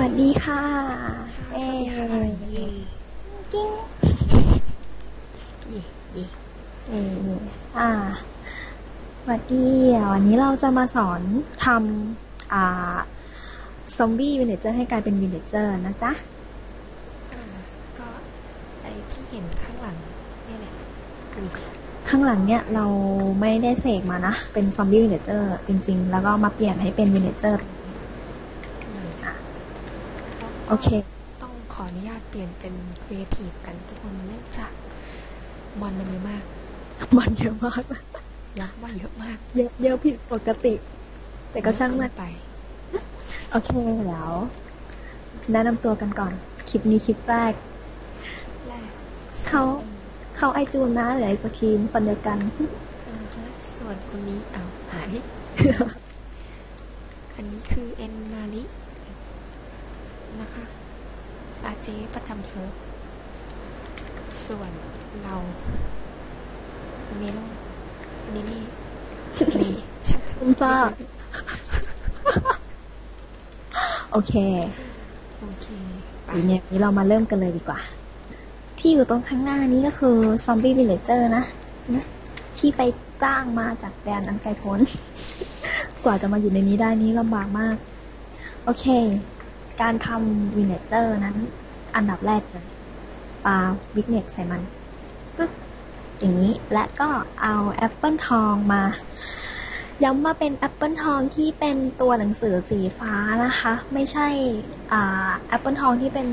วัสดีค่ะสวัสดีค่ะเอ่ยเย่กิ้งเย่เย่เอ่ยอ่าสวัสดีวันนี้เราจะมาสอนทำอ่าซอมบี้วินเนเจอร์ให้กลายเป็นวินเนเจอร์นะจ๊ะอ่าก็ไอที่เห็นข้างหลังนี่แหละอุ้ยข้างหลังเนี่ยเราไม่ได้เสกมานะ เป็นซอมบี้วินเนเจอร์จริง ๆ แล้วก็มาเปลี่ยนให้เป็นวินเนเจอร์ หน่อย อะ แล้วก็ โอเค ต้องขออนุญาตเปลี่ยนเป็นครีเอทีฟกันทุกคนเนื่องจากมอนมันเยอะมาก มันเยอะมากยักว่าเยอะมาก เยอะเยอะผิดปกติ แต่ก็ช่างมันเกิไป โอเคเดี๋ยวแนะนำตัวกันก่อน คลิปนี้คลิปแรกแรกเขาเข้าไอจูนนะหรือไอศครีมคนเดียวกันอ่าฮะส่วนคนนี้อ้าวหาย อันนี้คือเอ็นมาริ นะคะ อาเจประจำเซิร์ฟ ส่วนเราเนโน่นี่นี่นี่ช่างเถคุณจ้าอะโอเค โอเคไปทีนี้นี้เรามาเริ่มกันเลยดีกว่า ที่อยู่ตรงข้างหน้านี้ก็คือซอมบี้วิลเลเจอร์นะนะที่ไปจ้างมาจากแดนอันไกลโพ้น กว่าจะมาอยู่ในนี้ได้นี้ลำบากมาก โอเค การทำวินเลเจอร์นั้น อันดับแรกเลยปาวิกเนตใส่มันปึ๊บอย่างนี้และก็เอาแอปเปิลทองมาย้ำว่าเป็นแอปเปิลทองที่เป็นตัวหนังสือสีฟ้านะคะ ไม่ใช่แอปเปิลทองที่เป็น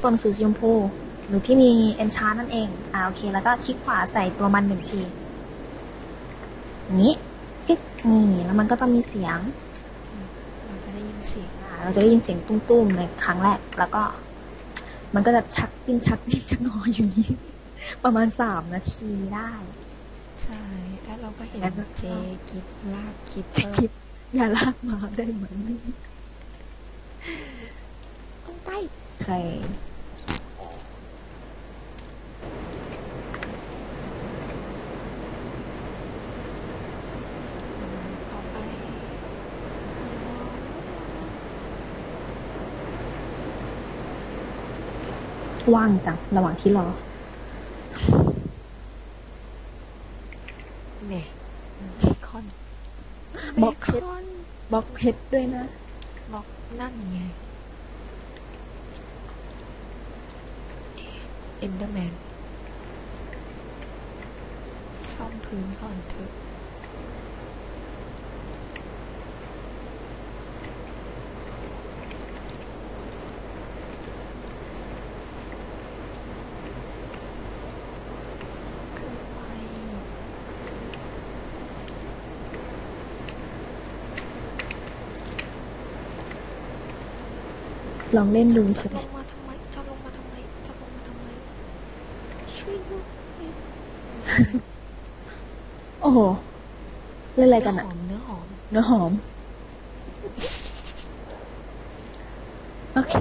ตัวหนังสือสีชมพู หรือที่มีเอนชาร์นั่นเองอ่าโอเค แล้วก็คลิกขวาใส่ตัวมันหนึ่งทีอย่างนี้กิ๊กนี่แล้วมันก็จะมีเสียง เราจะได้ยิน เสียงอ่าเราจะได้ยินเสียงตุ้มๆในครั้งแรก แล้วก็ มันก็จะชักดิ้นชักดิ้นชักงออยู่นี้ ประมาณสามนาทีได้ ใช่แล้วเราก็เห็นแล้วก็เจกิบลากคิดจะเพิ่มคิดอย่าลากมาได้ไหมลงไปใคร ต่อไป ว่างจังระหว่างที่รอเนี่ยเบคอนบอกเบเพชรคอนบล็อกเพชรด้วยนะบอกนั่นไงเอนเดอร์แมนซ่อมพื้นก่อนเถอะ ขึ้นไป ลองเล่นดูใช่จะไหมลงมาทำไมจะลงมาทำไมจะลงมาทำไมช่วยด้วยโอ้โหเล่นอะไรกันเนื้อะอหอมเนื้อหอมเนื้อหอม โอเค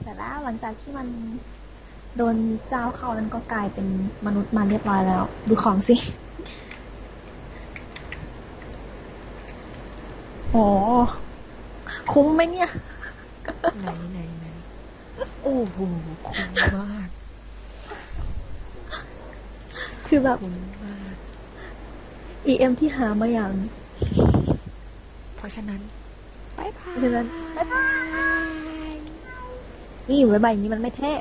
เสร็จแล้วหลังจากที่มันโดนเจ้าเข้านั้นก็กลายเป็นมนุษย์มาเรียบร้อยแล้ว ดูของสิ โอ้คุ้มไหมเนี่ย ไหนไหนไหนโอ้โหคุ้มมาก คือแบบคุ้มมาก EM ที่หามาอย่าง เพราะฉะนั้นบายบายเพราะฉะนั้นบ๊ายบายนี่ไว้ใบนี้มันไม่เท่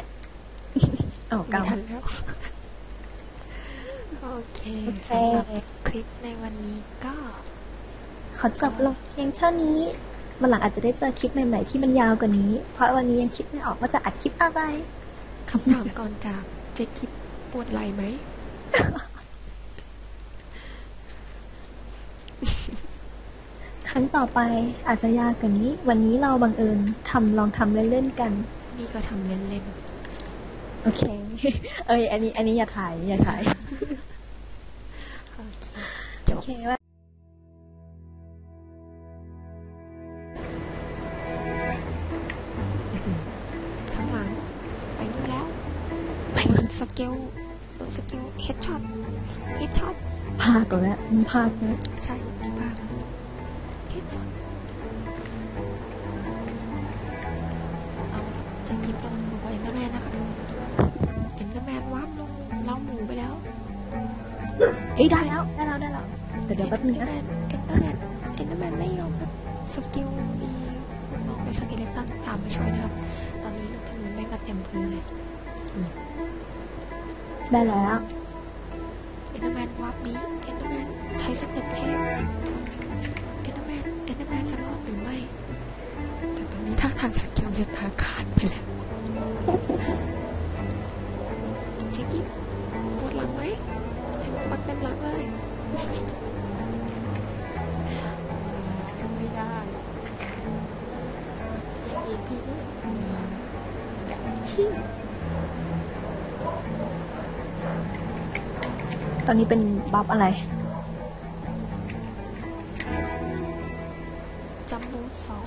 เอาไม่กำทันแล้วโอเคโอเคสำหรับคลิปในวันนี้ก็ ขอจบลงเพียงเท่านี้ วันหลังอาจจะได้เจอคลิปใหม่ๆที่มันยาวกว่านี้ เพราะวันนี้ยังคิดไม่ออกว่าจะอัดคลิปอะไรคำถามก่อนจากเจ๊คิดปวดไหล่ไหม ครั้งต่อไปอาจจะยากกว่านี้ วันนี้เราบังเอิญทำลองทำเล่นๆกัน นี่ก็ทำเล่นโอเค เอ้ย อันนี้ อันนี้อย่าถ่าย อย่าถ่ายๆโอเคจโอบเคว่า สกิลเปิดสกิลเฮดช็อตเฮดช็อตพาคแล้วมันพาคแล้วใช่พาคเฮดช็อตเอาจะมีตรงบอกว่าเอ็นเดอร์แมนนะครับเอ็นเดอร์แมนวาร์ลงล้องหมูไปแล้วเอ้ยได้แล้วได้แล้วได้แล้วเดี๋เดี๋ยวแป๊บนึงเอ็นเดอร์แมนเอ็นเดอร์แมนไม่ยอมสกิลมีน้องไปสกิลเล็กตันตามมาช่วยนะครับ ตอนนี้ลูกธนูแม่งก็เต็มพื้นเลย ได้แล้วเอ็นเตอร์แมนวับนี้เอ็นเตอร์แมนใช้สเต็ปเทพเอ็นเตอร์แมนเอ็นเตอร์แมนจะรอดหรือไม่ แต่ตอนนี้ท่าทางสกิลจะตาขาดไปแล้วเจ๊กิ๊บปวดหลังไหมเต็มปักเต็มหลังเลยไม่ได้อยากเอ็นพี่ด้วยชิ่ง ตอนนี้เป็นบัฟอะไรจัมโบ้สอง